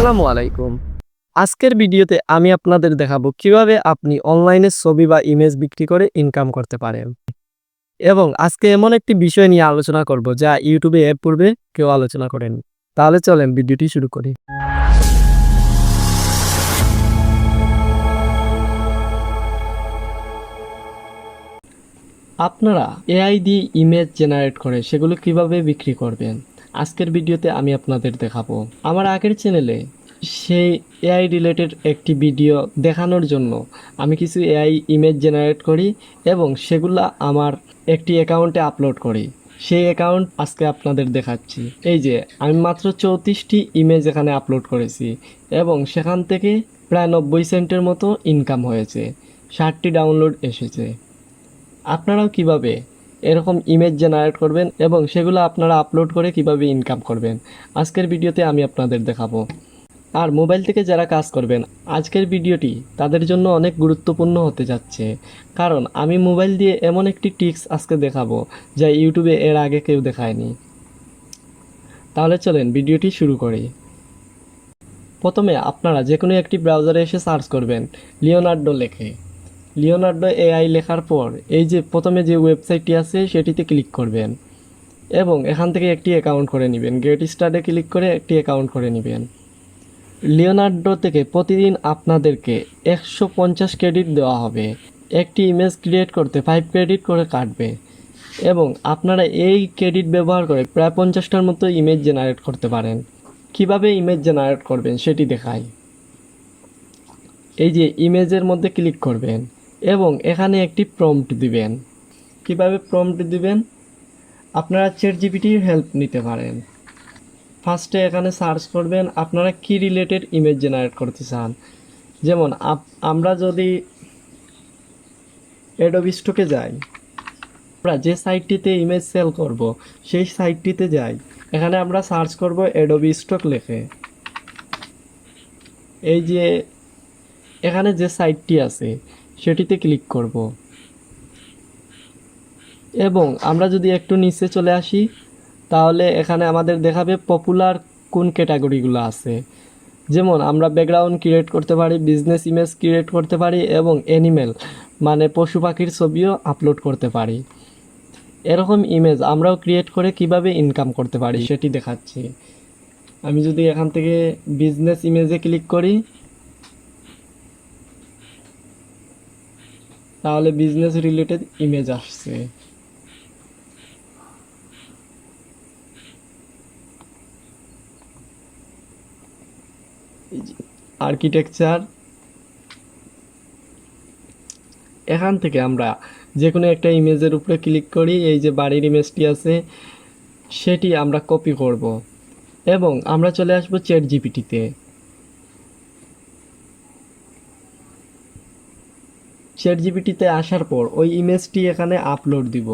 আসসালামু আলাইকুম। আজকের ভিডিওতে আমি আপনাদের দেখাবো কীভাবে আপনি অনলাইনে ছবি বা ইমেজ বিক্রি করে ইনকাম করতে পারেন। এবং আজকে এমন একটি বিষয় নিয়ে আলোচনা করব যা ইউটিউবে এর পূর্বে কেউ আলোচনা করেন। তাহলে চলেন ভিডিওটি শুরু করি। আপনারা এআই দিয়ে ইমেজ জেনারেট করে সেগুলো কীভাবে বিক্রি করবেন? আজকের ভিডিওতে আমি আপনাদের দেখাবো। আমার আগের চ্যানেলে সেই এআই রিলেটেড একটি ভিডিও দেখানোর জন্য আমি কিছু এআই ইমেজ জেনারেট করি এবং সেগুলো আমার একটি অ্যাকাউন্টে আপলোড করি। সেই অ্যাকাউন্ট আজকে আপনাদের দেখাচ্ছি। এই যে, আমি মাত্র চৌত্রিশটি ইমেজ এখানে আপলোড করেছি এবং সেখান থেকে প্রায় নব্বই সেন্টের মতো ইনকাম হয়েছে। ষাটটি ডাউনলোড এসেছে। আপনারাও কীভাবে এরকম ইমেজ জেনারেট করবেন এবং সেগুলো আপনারা আপলোড করে কীভাবে ইনকাম করবেন। আজকের ভিডিওতে আমি আপনাদের দেখাবো। আর মোবাইল থেকে যারা কাজ করবেন, আজকের ভিডিওটি তাদের জন্য অনেক গুরুত্বপূর্ণ হতে যাচ্ছে। কারণ আমি মোবাইল দিয়ে এমন একটি টিক্স আজকে দেখাবো, যা ইউটিউবে এর আগে কেউ দেখায়নি। তাহলে চলেন ভিডিওটি শুরু করি। প্রথমে আপনারা যে কোনো একটি ব্রাউজারে এসে সার্চ করবেন, লিওনার্ডো লেখে। লিওনার্ডো এআই লেখার পর এই যে প্রথমে যে ওয়েবসাইটটি আছে সেটিতে ক্লিক করবেন এবং এখান থেকে একটি অ্যাকাউন্ট করে নেবেন। গেট স্টার্টে ক্লিক করে একটি অ্যাকাউন্ট করে নেবেন। লিওনার্ডো থেকে প্রতিদিন আপনাদেরকে একশো পঞ্চাশ ক্রেডিট দেওয়া হবে। একটি ইমেজ ক্রিয়েট করতে ফাইভ ক্রেডিট করে কাটবে এবং আপনারা এই ক্রেডিট ব্যবহার করে প্রায় পঞ্চাশটার মতো ইমেজ জেনারেট করতে পারেন। কীভাবে ইমেজ জেনারেট করবেন সেটি দেখাই। এই যে ইমেজের মধ্যে ক্লিক করবেন। এবং এখানে একটি প্রম্পট দিবেন। কীভাবে প্রম্পট দিবেন? আপনারা চেট জিপিটির হেল্প নিতে পারেন। ফার্স্টে এখানে সার্চ করবেন, আপনারা কি রিলেটেড ইমেজ জেনারেট করতে চান? যেমন আমরা যদি অ্যাডোবি যাই, আমরা যে সাইটটিতে ইমেজ সেল করব, সেই সাইটটিতে যাই। এখানে আমরা সার্চ করব অ্যাডোবি লেখে। এই যে, এখানে যে সাইটটি আছে সেটিতে ক্লিক করব। এবং আমরা যদি একটু নিচে চলে আসি, তাহলে এখানে আমাদের দেখাবে পপুলার কোন ক্যাটাগরিগুলো আছে। যেমন আমরা ব্যাকগ্রাউন্ড ক্রিয়েট করতে পারি বিজনেস ইমেজ ক্রিয়েট করতে পারি এবং অ্যানিমেল মানে পশু পাখির ছবিও আপলোড করতে পারি। এরকম ইমেজ আমরাও ক্রিয়েট করে কীভাবে ইনকাম করতে পারি সেটি দেখাচ্ছি। আমি যদি এখান থেকে বিজনেস ইমেজে ক্লিক করি তাহলে বিজনেস রিলেটেড ইমেজ আসছে। আর্কিটেকচার এখান থেকে আমরা যে কোনো একটা ইমেজের উপরে ক্লিক করি, এই যে বাড়ির ইমেজটি আছে, সেটি আমরা কপি করব। এবং আমরা চলে আসব চ্যাট জিপিটিতে চ্যাট জিপিটিতে আসার পর ওই ইমেজটি এখানে আপলোড দিব।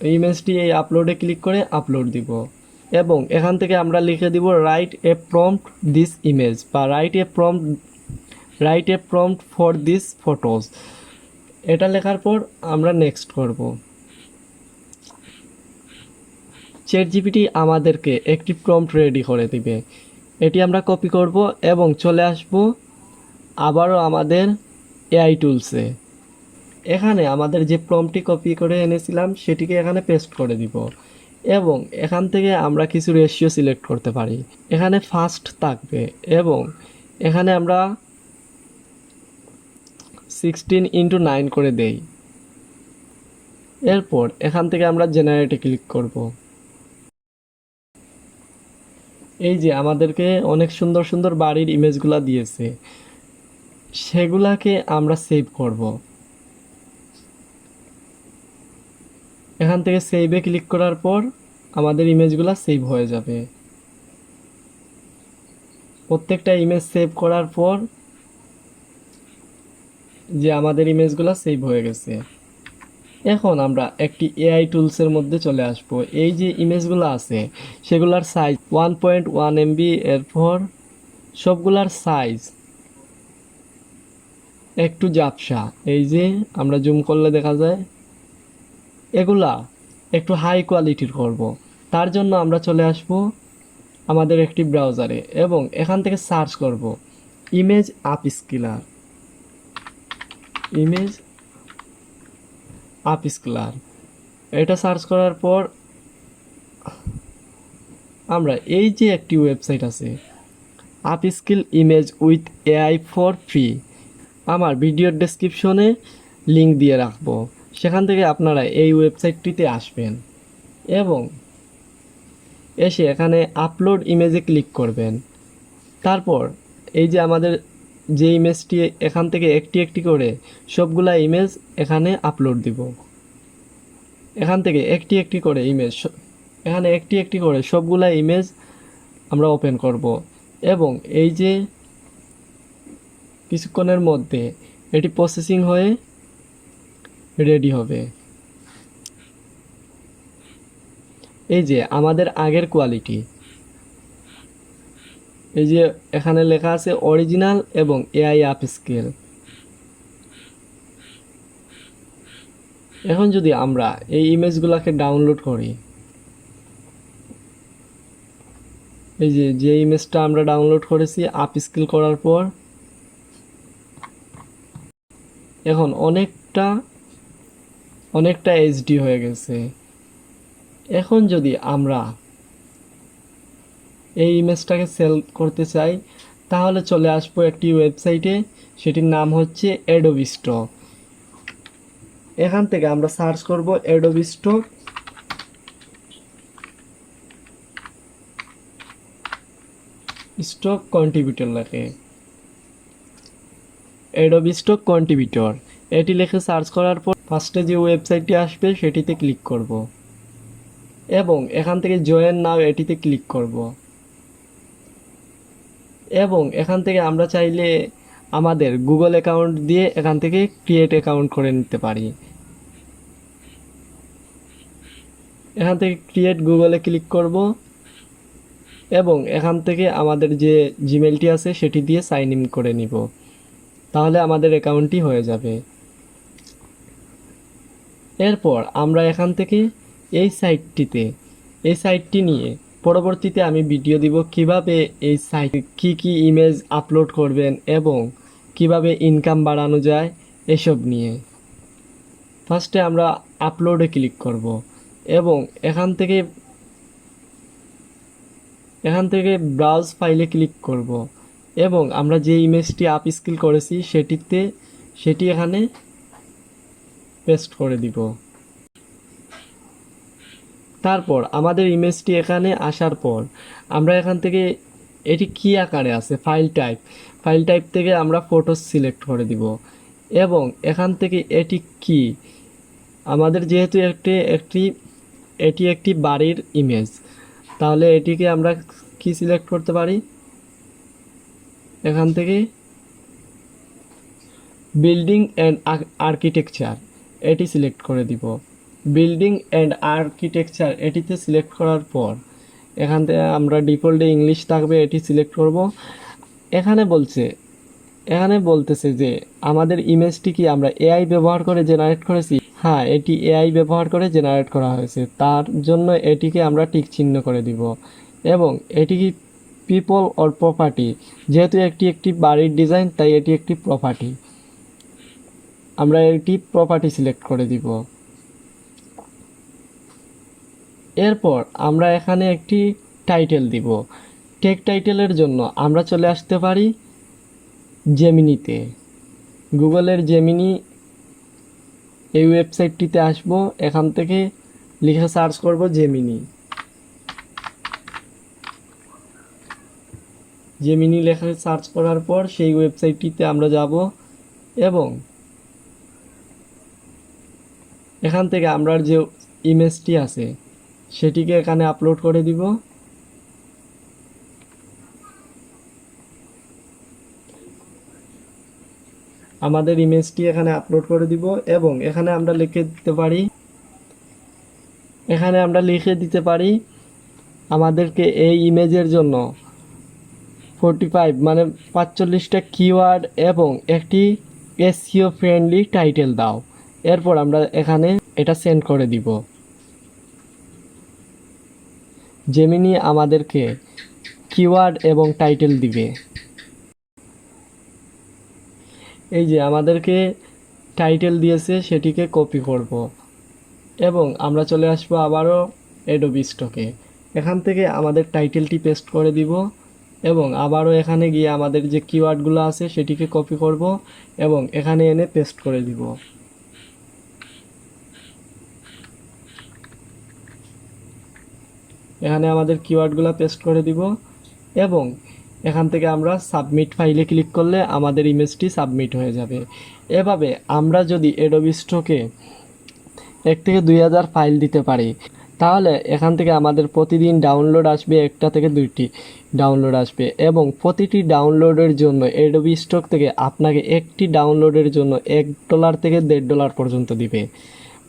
এই ইমেজটি এই আপলোডে ক্লিক করে আপলোড দিব। এবং এখান থেকে আমরা লিখে দিব write a prompt this image বা write a prompt write a prompt for this photos এটা লেখার পর আমরা নেক্সট করব। চ্যাট জিপিটি আমাদেরকে একটি প্রম্পট রেডি করে দিবে। এটি আমরা কপি করব এবং চলে আসব আবারও আমাদের এআই টুলসে এখানে আমাদের যে প্রম্পটটি কপি করে এনেছিলাম, সেটিকে এখানে পেস্ট করে দিব। এবং এখান থেকে আমরা কিছু রেশিও সিলেক্ট করতে পারি। এখানে ফার্স্ট থাকবে এবং এখানে আমরা সিক্সটিন ইন্টু নাইন করে দেই। এরপর এখান থেকে আমরা জেনারেটে ক্লিক করব। এই যে আমাদেরকে অনেক সুন্দর সুন্দর বাড়ির ইমেজগুলা দিয়েছে। সেগুলাকে আমরা সেভ করব। এখান থেকে সেভে ক্লিক করার পর আমাদের ইমেজগুলো সেভ হয়ে যাবে। প্রত্যেকটা ইমেজ সেভ করার পর যে আমাদের ইমেজগুলো সেভ হয়ে গেছে। এখন আমরা একটি এআই টুলসের মধ্যে চলে আসব। এই যে ইমেজগুলো আছে, সেগুলোর size one point one MB এরপর সবগুলার সাইজ একটু জাপসা। এই যে আমরা জুম করলে দেখা যায়, এগুলা একটু হাই কোয়ালিটির করব। তার জন্য আমরা চলে আসব আমাদের একটি ব্রাউজারে এবং এখান থেকে সার্চ করব image upscaler image upscaler এটা সার্চ করার পর আমরা এই যে একটি ওয়েবসাইট আছে upscale image with AI for free আমার ভিডিওর ডেসক্রিপশনে লিংক দিয়ে রাখব। সেখান থেকে আপনারা এই ওয়েবসাইটটিতে আসবেন এবং এসে এখানে আপলোড ইমেজে ক্লিক করবেন। তারপর এই যে আমাদের যে ইমেজটি এখান থেকে একটি একটি করে সবগুলা ইমেজ এখানে আপলোড দিব। এখান থেকে একটি একটি করে ইমেজ এখানে একটি একটি করে সবগুলা ইমেজ আমরা ওপেন করব এবং এই যে কিছুক্ষণের মধ্যে এটি প্রসেসিং হয়ে রেডি হবে। এই যে আমাদের আগের কোয়ালিটি এই যে এখানে লেখা আছে অরিজিনাল এবং এআই আপ স্কেল এখন যদি আমরা এই ইমেজগুলোকে ডাউনলোড করি, এই যে যে ইমেজটা আমরা ডাউনলোড করেছি আপ স্কেল করার পর এখন অনেকটা অনেকটা এইচডি হয়ে গেছে। এখন যদি আমরা এই ইমেজটাকে সেল করতে চাই, তাহলে চলে আসব একটি ওয়েবসাইটে সেটির নাম হচ্ছে অ্যাডোবি স্টক এখান থেকে আমরা সার্চ করব অ্যাডোবি স্টক স্টক কন্ট্রিবিউটর লেখে। অ্যাডোবি স্টক কন্ট্রিবিউটর এটি লিখে সার্চ করার পর ফার্স্টে যে ওয়েবসাইটটি আসবে সেটিতে ক্লিক করব। এবং এখান থেকে জয়েন নাও এটিতে ক্লিক করব। এবং এখান থেকে আমরা চাইলে আমাদের গুগল অ্যাকাউন্ট দিয়ে এখান থেকে ক্রিয়েট অ্যাকাউন্ট করে নিতে পারি। এখান থেকে ক্রিয়েট গুগলে ক্লিক করব। এবং এখান থেকে আমাদের যে জিমেলটি আছে সেটি দিয়ে সাইন ইন করে নিব। তাহলে আমাদের অ্যাকাউন্টটি হয়ে যাবে। এরপর আমরা এখান থেকে এই সাইটটিতে, এই সাইটটি নিয়ে পরবর্তীতে আমি ভিডিও দিব কীভাবে এই সাইট, কি কি ইমেজ আপলোড করবেন এবং কীভাবে ইনকাম বাড়ানো যায় এসব নিয়ে। ফার্স্টে আমরা আপলোডে ক্লিক করব এবং এখান থেকে এখান থেকে ব্রাউজ ফাইলে ক্লিক করব। এবং আমরা যে ইমেজটি আপ স্কিল করেছি, সেটিতে, সেটি এখানে পেস্ট করে দিব। তারপর আমাদের ইমেজটি এখানে আসার পর, আমরা এখান থেকে, এটি কি আকারে আছে? ফাইল টাইপ ফাইল টাইপ থেকে আমরা ফটো সিলেক্ট করে দিব। এবং এখান থেকে এটি কি? আমাদের যেহেতু একটি একটি, এটি একটি বাড়ির ইমেজ তাহলে এটিকে আমরা কি সিলেক্ট করতে পারি? এখান থেকে বিল্ডিং অ্যান্ড আর্কিটেকচার এটি সিলেক্ট করে দিব। বিল্ডিং অ্যান্ড আর্কিটেকচার এটিতে সিলেক্ট করার পর, এখান থেকে আমরা ডিফল্টে ইংলিশ থাকবে, এটি সিলেক্ট করব। এখানে বলছে, এখানে বলতেছে যে, আমাদের ইমেজটি কি আমরা এআই ব্যবহার করে জেনারেট করেছি? হ্যাঁ এটি এআই ব্যবহার করে জেনারেট করা হয়েছে। তার জন্য এটিকে আমরা টিক চিহ্ন করে দিব। এবং এটি কি পিপল অর প্রপার্টি যেহেতু একটি একটি বাড়ির ডিজাইন তাই এটি একটি প্রপার্টি আমরা এটি প্রপার্টি সিলেক্ট করে দিব। এরপর আমরা এখানে একটি টাইটেল দিব। টেক টাইটেলের জন্য আমরা চলে আসতে পারি জেমিনিতে গুগলের জেমিনি এই ওয়েবসাইটটিতে আসব, এখান থেকে লিখে সার্চ করব জেমিনি জেমিনি লেখা সার্চ করার পর সেই ওয়েবসাইটটিতে আমরা যাব এবং এখান থেকে আমরা যে ইমেজটি আছে, সেটিকে এখানে আপলোড করে দিব। আমাদের ইমেজটি এখানে আপলোড করে দিব এবং এখানে আমরা লিখে দিতে পারি, এখানে আমরা লিখে দিতে পারি আমাদেরকে এই ইমেজের জন্য ফোরটি ফাইভ মানে পাঁচচল্লিশটা কিওয়ার্ড এবং একটি এসিও ফ্রেন্ডলি টাইটেল দাও। এরপর আমরা এখানে এটা সেন্ড করে দিব। জেমিনি আমাদেরকে কিওয়ার্ড এবং টাইটেল দিবে। এই যে আমাদেরকে টাইটেল দিয়েছে, সেটিকে কপি করব। এবং আমরা চলে আসব আবারও এডোবি স্টকে এখান থেকে আমাদের টাইটেলটি পেস্ট করে দিব। এবং আবারও এখানে গিয়ে আমাদের যে কিওয়ার্ডগুলো আছে সেটিকে কপি করব এবং এখানে এনে পেস্ট করে দিব। এখানে আমাদের কিওয়ার্ডগুলো পেস্ট করে দিব এবং এখান থেকে আমরা সাবমিট ফাইলে ক্লিক করলে আমাদের ইমেজটি সাবমিট হয়ে যাবে। এভাবে আমরা যদি এডোবি স্টকে এক থেকে দুই হাজার ফাইল দিতে পারি তাহলে এখান থেকে আমাদের প্রতিদিন ডাউনলোড আসবে একটা থেকে দুইটি ডাউনলোড আসবে এবং প্রতিটি ডাউনলোডের জন্য এডোবি স্টক থেকে আপনাকে একটি ডাউনলোডের জন্য এক ডলার থেকে দেড় ডলার পর্যন্ত দিবে।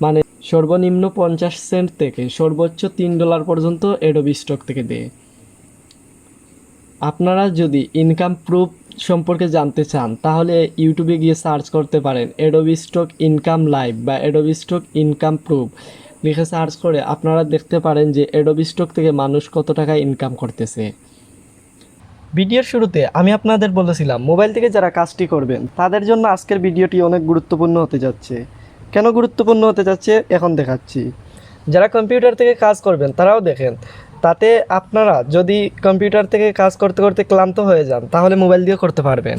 মানে সর্বনিম্ন পঞ্চাশ সেন্ট থেকে সর্বোচ্চ তিন ডলার পর্যন্ত এডোবি স্টক থেকে দেয়। আপনারা যদি ইনকাম প্রুফ সম্পর্কে জানতে চান, তাহলে ইউটিউবে গিয়ে সার্চ করতে পারেন এডোবি স্টক ইনকাম লাইভ বা এডোবি স্টক ইনকাম প্রুফ লিখে সার্চ করে আপনারা দেখতে পারেন যে এডোবি স্টক থেকে মানুষ কত টাকা ইনকাম করতেছে। ভিডিওর শুরুতে আমি আপনাদের বলেছিলাম মোবাইল থেকে যারা কাজটি করবেন, তাদের জন্য আজকের ভিডিওটি অনেক গুরুত্বপূর্ণ হতে যাচ্ছে। কেন গুরুত্বপূর্ণ হতে যাচ্ছে? এখন দেখাচ্ছি। যারা কম্পিউটার থেকে কাজ করবেন, তারাও দেখেন, তাতে আপনারা যদি কম্পিউটার থেকে কাজ করতে করতে ক্লান্ত হয়ে যান, তাহলে মোবাইল দিয়ে করতে পারবেন।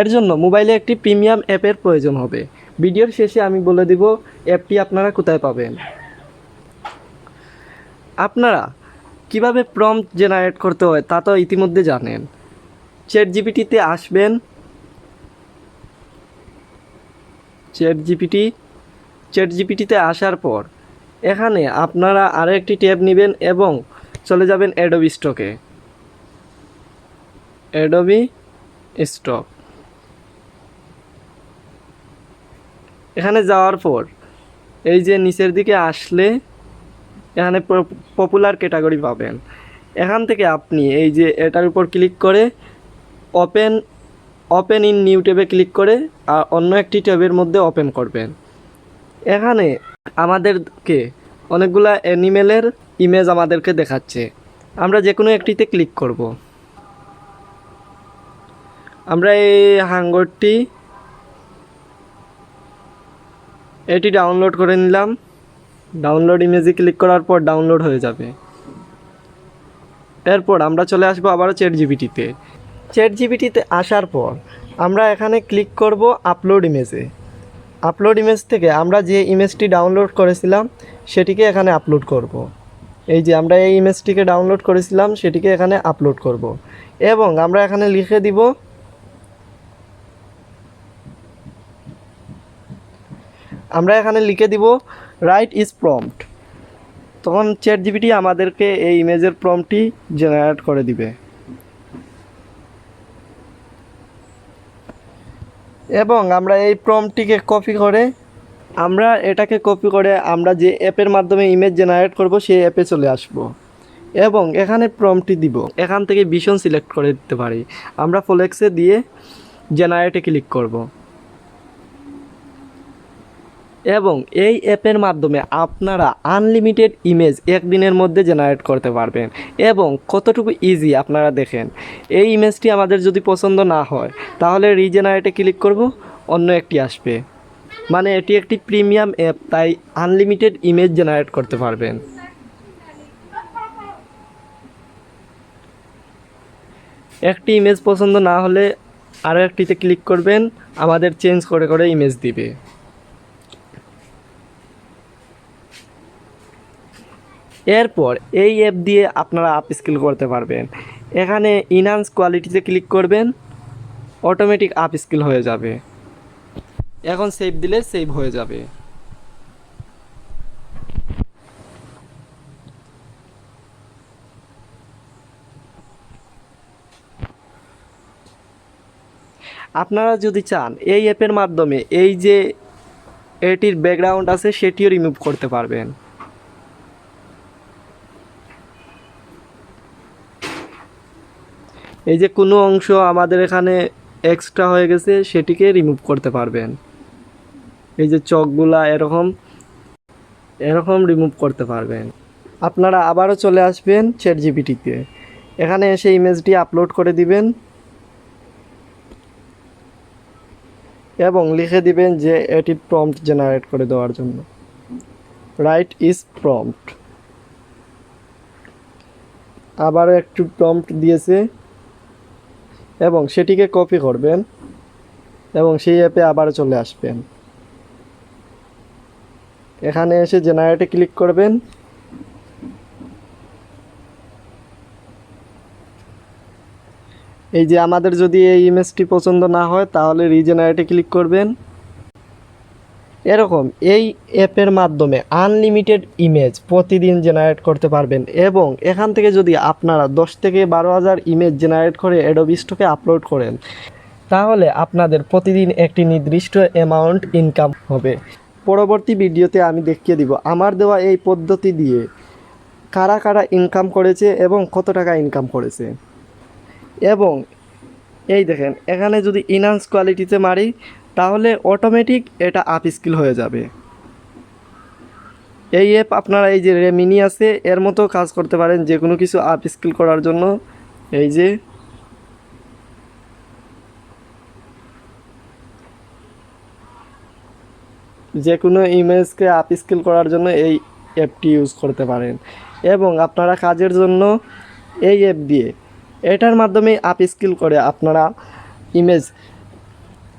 এর জন্য মোবাইলে একটি প্রিমিয়াম অ্যাপের প্রয়োজন হবে। ভিডিওর শেষে আমি বলে দিব অ্যাপটি আপনারা কোথায় পাবেন? আপনারা কীভাবে প্রম্পট জেনারেট করতে হয় তা তো ইতিমধ্যে জানেন। চ্যাট জিপিটিতে আসবেন। চ্যাট জিপিটি চ্যাট জিপিটিতে আসার পর এখানে আপনারা আরও একটি ট্যাব নেবেন এবং চলে যাবেন অ্যাডোবি স্টকে অ্যাডোবি স্টক এখানে যাওয়ার পর এই যে নিচের দিকে আসলে এখানে পপুলার ক্যাটাগরি পাবেন। এখান থেকে আপনি এই যে এটার উপর ক্লিক করে ওপেন ওপেন ইন নিউ ট্যাবে ক্লিক করে আর অন্য একটি ট্যাবের মধ্যে ওপেন করবেন। এখানে আমাদেরকে অনেকগুলা অ্যানিমেলের ইমেজ আমাদেরকে দেখাচ্ছে। আমরা যে কোনো একটিতে ক্লিক করব। আমরা এই হাঙ্গরটি, এটি ডাউনলোড করে নিলাম। ডাউনলোড ইমেজে ক্লিক করার পর ডাউনলোড হয়ে যাবে এরপর আমরা চলে আসব আবারও চ্যাট জিবিটিতে চ্যাট জিবিটিতে আসার পর আমরা এখানে ক্লিক করব আপলোড ইমেজে আপলোড ইমেজ থেকে আমরা যে ইমেজটি ডাউনলোড করেছিলাম, সেটিকে এখানে আপলোড করব। এই যে আমরা এই ইমেজটিকে ডাউনলোড করেছিলাম, সেটিকে এখানে আপলোড করব। এবং আমরা এখানে লিখে দিব, আমরা এখানে লিখে দিব রাইট ইজ প্রম্পট তখন চ্যাট জিপিটি আমাদেরকে এই ইমেজের প্রম্পটটি জেনারেট করে দিবে। এবং আমরা এই প্রম্পটিকে কপি করে, আমরা এটাকে কপি করে আমরা যে অ্যাপের মাধ্যমে ইমেজ জেনারেট করব, সেই অ্যাপে চলে আসব। এবং এখানে প্রম্পটি দিব। এখান থেকে ভীষণ সিলেক্ট করে দিতে পারি। আমরা ফোলেক্সে দিয়ে জেনারেটে ক্লিক করব। এবং এই অ্যাপের মাধ্যমে আপনারা আনলিমিটেড ইমেজ একদিনের মধ্যে জেনারেট করতে পারবেন এবং কতটুকু ইজি আপনারা দেখেন। এই ইমেজটি আমাদের যদি পছন্দ না হয়, তাহলে রিজেনারেটে ক্লিক করব, অন্য একটি আসবে। মানে এটি একটি প্রিমিয়াম অ্যাপ তাই আনলিমিটেড ইমেজ জেনারেট করতে পারবেন। একটি ইমেজ পছন্দ না হলে আরও একটিতে ক্লিক করবেন, আমাদের চেঞ্জ করে করে ইমেজ দিবে। এরপর এই অ্যাপ দিয়ে আপনারা আপ স্কিল করতে পারবেন। এখানে ইনহান্স কোয়ালিটিতে ক্লিক করবেন অটোমেটিক আপ স্কিল হয়ে যাবে। এখন সেভ দিলে সেভ হয়ে যাবে। আপনারা যদি চান, এই অ্যাপের মাধ্যমে এই যে এটির ব্যাকগ্রাউন্ড আছে, সেটিও রিমুভ করতে পারবেন। এই যে কোনো অংশ আমাদের এখানে এক্সট্রা হয়ে গেছে, সেটিকে রিমুভ করতে পারবেন। এই যে চকগুলা এরকম এরকম রিমুভ করতে পারবেন। আপনারা আবারও চলে আসবেন চ্যাট জিপিটিতে এখানে এসে ইমেজটি আপলোড করে দিবেন। এবং লিখে দিবেন যে এটি প্রম্পট জেনারেট করে দেওয়ার জন্য। রাইট ইজ প্রম্পট আবারও একটু প্রম্পট দিয়েছে। এবং সেটিকে কপি করবেন এবং সেই অ্যাপে আবার চলে আসবেন। এখানে এসে জেনারেটে ক্লিক করবেন। এই যে আমাদের যদি এই ইমেজটি পছন্দ না হয়, তাহলে রিজেনারেটে ক্লিক করবেন। এরকম এই অ্যাপের মাধ্যমে আনলিমিটেড ইমেজ প্রতিদিন জেনারেট করতে পারবেন এবং এখান থেকে যদি আপনারা দশ থেকে বারো হাজার ইমেজ জেনারেট করে অ্যাডোবি স্টকে আপলোড করেন, তাহলে আপনাদের প্রতিদিন একটি নির্দিষ্ট অ্যামাউন্ট ইনকাম হবে। পরবর্তী ভিডিওতে আমি দেখিয়ে দিব আমার দেওয়া এই পদ্ধতি দিয়ে কারা কারা ইনকাম করেছে এবং কত টাকা ইনকাম করেছে। এবং এই দেখেন, এখানে যদি ইনহান্স কোয়ালিটিতে মারি তাহলে অটোমেটিক এটা আপ স্কিল হয়ে যাবে। এই অ্যাপ আপনারা এই যে রেমিনি আছে, এর মতো কাজ করতে পারেন যে কোনো কিছু আপ স্কিল করার জন্য। এই যে যে কোনো ইমেজকে আপ স্কিল করার জন্য এই অ্যাপটি ইউজ করতে পারেন। এবং আপনারা কাজের জন্য এই অ্যাপ দিয়ে এটার মাধ্যমে আপ স্কিল করে আপনারা ইমেজ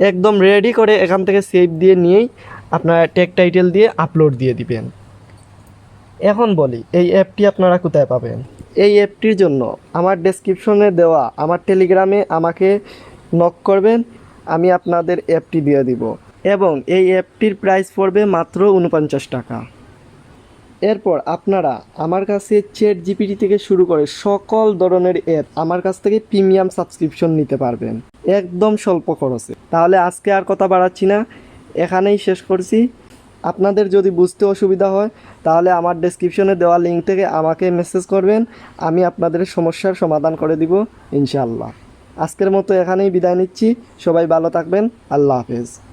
একদম রেডি করে এখান থেকে সেভ দিয়ে নিয়েই আপনারা টেক টাইটেল দিয়ে আপলোড দিয়ে দিবেন। এখন বলি, এই অ্যাপটি আপনারা কোথায় পাবেন? এই অ্যাপটির জন্য আমার ডেসক্রিপশনে দেওয়া, আমার টেলিগ্রামে আমাকে নক করবেন, আমি আপনাদের অ্যাপটি দিয়ে দিব। এবং এই অ্যাপটির প্রাইস পড়বে মাত্র উনপঞ্চাশ টাকা। এরপর আপনারা আমার কাছে চেট জিপিটি থেকে শুরু করে সকল ধরনের অ্যাপ আমার কাছ থেকে প্রিমিয়াম সাবস্ক্রিপশন নিতে পারবেন। একদম স্বল্প খরচে। তাহলে আজকে আর কথা বাড়াচ্ছি না। এখানেই শেষ করছি। আপনাদের যদি বুঝতে অসুবিধা হয়, তাহলে আমার ডেসক্রিপশনে দেওয়া লিঙ্ক থেকে আমাকে মেসেজ করবেন। আমি আপনাদের সমস্যার সমাধান করে দিব ইনশাল্লাহ আজকের মতো এখানেই বিদায় নিচ্ছি। সবাই ভালো থাকবেন। আল্লাহ হাফেজ।